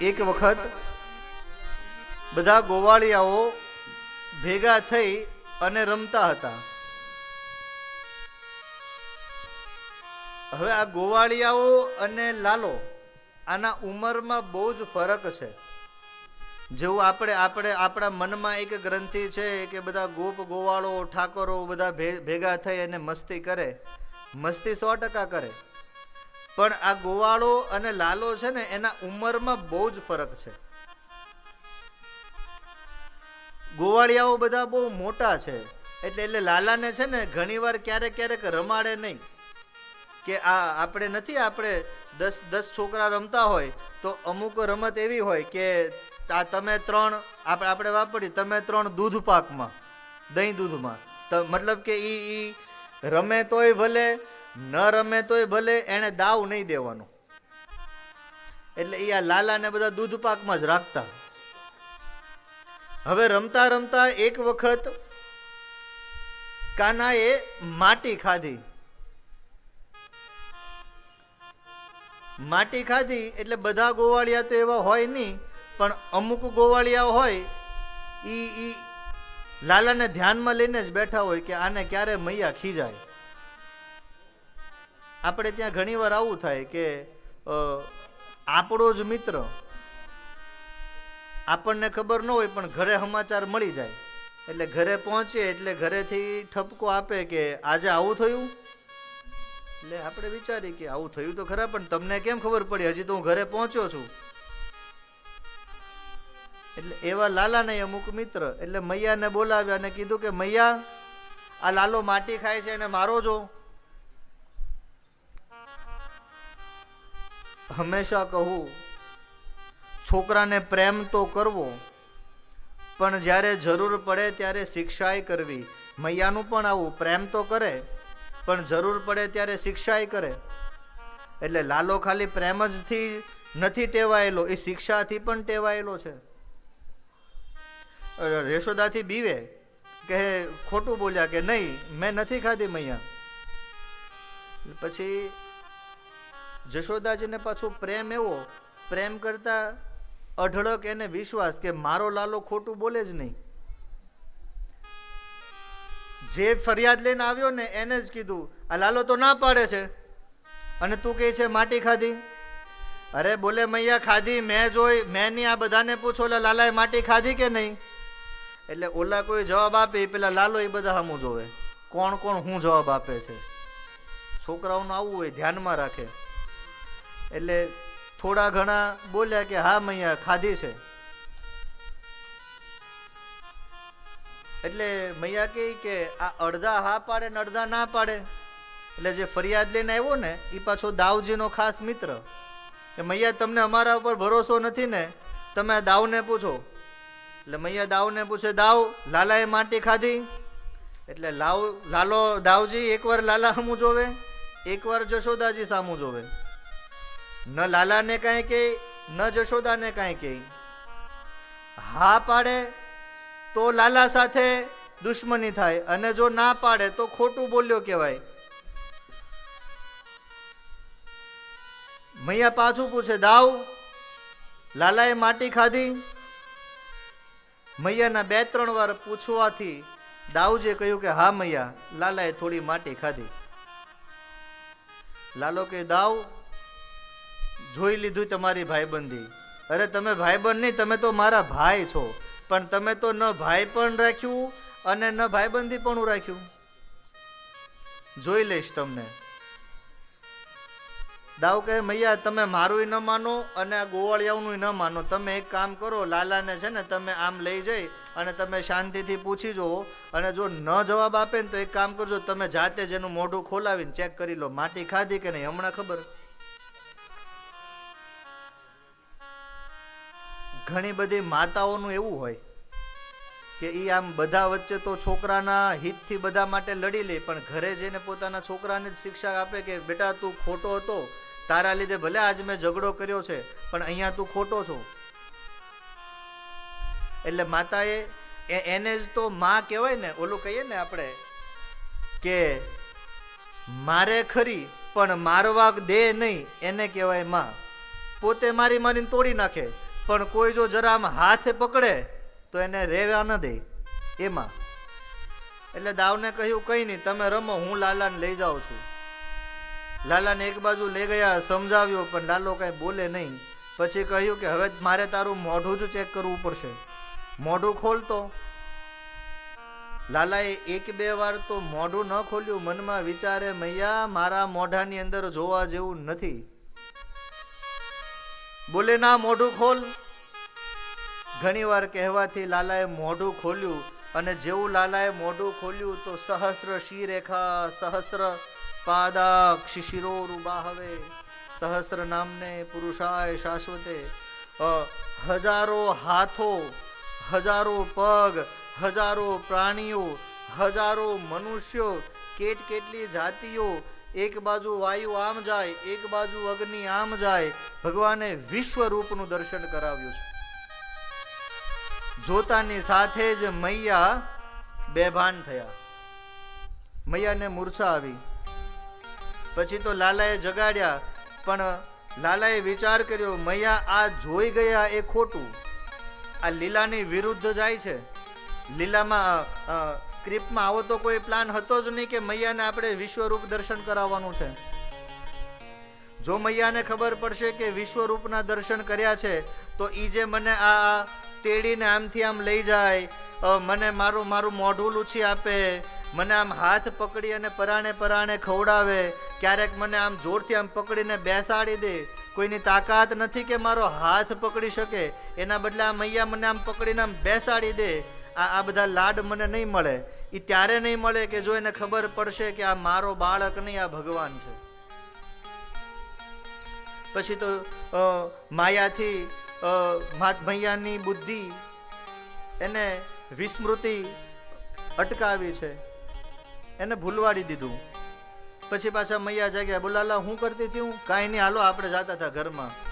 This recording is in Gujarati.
એક વખત બધા ગોવાળિયાઓ ભેગા થઈ અને રમતા હતા. હવે આ ગોવાળિયાઓ અને લાલો આના ઉંમરમાં બહુ જ ફરક છે. જેવું આપણે આપણે, આપણા મનમાં એક ગ્રંથિ છે કે બધા ગોપ ગોવાળો, ઠાકોરો બધા ભેગા થઈ અને મસ્તી કરે. મસ્તી સો ટકા કરે. પણ આ ગોવાળો અને લાલો છે ને, એના ઉંમરમાં બહુ જ ફરક છે. ગોવાળિયાઓ બધા બહુ મોટા છે, એટલે એટલે લાલાને છે ને ઘણીવાર ક્યારેક ક્યારેક રમાડે નહીં. કે આ આપણે નથી, આપણે દસ દસ છોકરા રમતા હોય, તો અમુક રમત એવી હોય કે આ તમે ત્રણ આપણે આપણે વાપરી તમે ત્રણ દૂધ પાકમાં, દહીં દૂધમાં. મતલબ કે એ રમે તોય ભલે ન રમે તોય ભલે એણે દાવ નહીં દેવાનો. એટલે ઈ આ લાલા ને બધા દૂધ પાકમાં જ રાખતા. હવે રમતા રમતા એક વખત કાનાએ માટી ખાધી. માટી ખાધી એટલે બધા ગોવાળિયા તો એવા હોય નહીં, પણ અમુક ગોવાળિયા હોય એ લાલાને ધ્યાનમાં લઈને જ બેઠા હોય કે આને ક્યારે મૈયા ખીજાય. આપણે ત્યાં ઘણીવાર આવું થાય કે આપણો જ મિત્ર આપણને ખબર ન હોય પણ ઘરે સમાચાર મળી જાય. એટલે ઘરે પહોંચે એટલે ઘરેથી ઠપકો આપે કે આજે આવું થયું? એટલે આપણે વિચારીએ કે આવું થયું તો ખરા, પણ તમને કેમ ખબર પડી? હજી તો હું ઘરે પહોંચ્યો છું. એટલે એવા લાલાને અમુક મિત્ર, એટલે મૈયાને બોલાવ્યા અને કીધું કે, મૈયા, આ લાલો માટી ખાય છે, એને મારો જો. હંમેશા કહું, છોકરાને પ્રેમ તો કરવો, પણ જ્યારે જરૂર પડે ત્યારે શિક્ષાએ કરવી. મૈયાનું પણ આવું, પ્રેમ તો કરે, પણ જરૂર પડે ત્યારે શિક્ષાએ કરે. એટલે લાલો ખાલી પ્રેમ જથી નથી ટેવાયેલો, એ શિક્ષાથી પણ ટેવાયેલો છે. યશોદાથી બીવે, કે ખોટું બોલ્યા કે નહીં, મેં નથી ખાધી મૈયા. પછી જશોદાજીને પાછો પ્રેમ એવો, પ્રેમ કરતા અઢળક એને વિશ્વાસ કે મારો લાલો ખોટું બોલે જ નહીં. જે ફરિયાદ લઈને આવ્યો ને એને જ કીધું, આ લાલો તો ના પાડે છે. અને તું કહે છે, માટી ખાધી. અરે બોલે મૈયા, ખાધી. મેં જોઈ, મેં નહીં, આ બધાને પૂછો એટલે લાલાએ માટી ખાધી કે નહીં? એટલે ઓલા કોઈ જવાબ આપે પેલા લાલો એ બધા હમું જોવે. કોણ કોણ હું જવાબ આપે છે? છોકરાઓનું આવું હોય, ધ્યાનમાં રાખે. એટલે થોડા ઘણા બોલ્યા કે હા, મૈયા, ખાધી છે. એટલે મૈયા કહે કે આ અડધા હા પાડે ને અડધા ના પાડે. એટલે જે ફરિયાદ લઈને આવ્યો ને એ પાછો દાવજીનો ખાસ મિત્ર. કે મૈયા, તમને અમારા ઉપર ભરોસો નથી ને, તમે દાવને પૂછો. એટલે મૈયા દાવને પૂછે દાવ લાલાએ માટી ખાધી? એટલે લાવ, લાલો દાવજી એકવાર લાલા સામું જોવે, એકવાર જશોદાજી સામું જોવે. ન લાલાને કાંઈ કે ન જશોદાને કાંઈ કે હા પાડે તો લાલા સાથે દુશ્મની થાય અને જો ના પાડે તો ખોટું બોલ્યો કહેવાય. મૈયા પાછું પૂછે દાવ લાલાએ માટી ખાધી? મૈયાના બે ત્રણ વાર પૂછવાથી દાઉજે કહ્યું કે, હા મૈયા, લાલાએ થોડી માટી ખાધી. લાલો કે દાવ જોઈ લીધું તમારી ભાઈબંધી. અરે તમે ભાઈબંધ નહીં, તમે તો મારા ભાઈ છો. પણ તમે તો ન ભાઈ પણ રાખ્યું અને ન ભાઈબંધી પણ રાખ્યું. જોઈ લઈશ તમને. દાવ કહે, મૈયા, તમે મારું ન માનો અને આ ગોવાળિયાઓનું ન માનો. તમે એક કામ કરો, લાલાને છે ને, તમે આમ લઈ જઈ અને તમે શાંતિથી પૂછી જુઓ. અને જો ન જવાબ આપે ને તો એક કામ કરજો, તમે જાતે જ એનું મોઢું ખોલાવીને ચેક કરી લો. માટી ખાધી કે નહીં, હમણાં ખબર? ઘણી બધી માતાઓનું એવું હોય કે એ આમ બધા વચ્ચે તો છોકરાના હિતથી બધા માટે લડી લે, પણ ઘરે જઈને પોતાના છોકરાને જ શિક્ષા આપે કે, બેટા, તું ખોટો હતો. તારા લીધે ભલે આજ મેં ઝઘડો કર્યો છે, પણ અહીંયા તું ખોટો છો. એટલે માતાએ એને જ તો માં કહેવાય ને, ઓલું કહીએ ને આપણે, કે મારે ખરી, પણ મારવા દે નહીં. એને કહેવાયમાં. પોતે મારી મારીને તોડી નાખે. પણ કોઈ જો જરા આમ હાથે પકડે, તો એને રેવા ન દે. એમાં. એટલે દાવને કહ્યું, કંઈ નહીં, તમે રમો, હું લાલાને લઈ જાઉં છું. લાલાને એક બાજુ લઈ ગયા, સમજાવ્યો, પણ લાલો કાંઈ બોલે નહીં. પછી કહ્યું કે, હવે મારે તારું મોઢું જ ચેક કરવું પડશે. મોઢું ખોલતો. લાલાએ એક બે વાર તો મોઢું ન ખોલ્યું, મનમાં વિચારે, મૈયા, મારા મોઢાની અંદર જોવા જેવું નથી. બોલે, ના, મોઢું ખોલ. ઘણીવાર કહેવાથી લાલાએ મોઢું ખોલ્યું અને જેવું લાલાએ મોઢું ખોલ્યું તો સહસ્ત્ર શિરેખા સહસ્ત્ર પાદાક્ષ શિશિરોરુબા હવે સહસ્ત્ર નામને પુરુષાય શાશ્વતે હજારો હાથો, હજારો પગ, હજારો પ્રાણીઓ, હજારો મનુષ્યો, કેટ કેટલી જાતિઓ એક બાજુ વાયુ આમ જાય, એક બાજુ અગ્નિ આમ જાય, ભગવાને વિશ્વ રૂપનું દર્શન કરાવ્યું છે. જોતાની સાથે જ મૈયા બેભાન થયા. મૈયાને મૂર્છા આવી. પછી તો લાલાએ જગાડ્યા, પણ લાલાએ વિચાર કર્યો, મૈયા, આ જોઈ ગયા એ ખોટું. આ લીલાની વિરુદ્ધ જાય છે. લીલામાં સ્ક્રિપ્ટમાં આવો તો કોઈ પ્લાન હતો જ નહીં કે મૈયાને આપણે વિશ્વરૂપ દર્શન કરાવવાનું છે. જો મૈયાને ખબર પડશે કે વિશ્વરૂપના દર્શન કર્યા છે, તો ઈ જે મને આ તેડીને આમથી આમ લઈ જાય મને મારું મારું મોઢું લૂછી આપે, મને આમ હાથ પકડી અને પરાણે પરાણે ખવડાવે, ક્યારેક મને આમ જોરથી આમ પકડીને બેસાડી દે, કોઈની તાકાત નથી કે મારો હાથ પકડી શકે, એના બદલે આ મૈયા મને આમ પકડીને આમ બેસાડી દે આ આ બધા લાડ મને નહીં મળે. એ ત્યારે નહીં મળે કે જો એને ખબર પડશે કે આ મારો બાળક નહીં આ ભગવાન છે. પછી તો માયાથી અ, બુદ્ધિ એને વિસ્મૃતિ અટકાવી છે. એને ભૂલવાડી દીધું. પછી પાછા મૈયા જાગ્યા બોલાલા હું કરતી હતી હું કાંઈ નહીં. હાલો આપણે જાતા હતા ઘરમાં.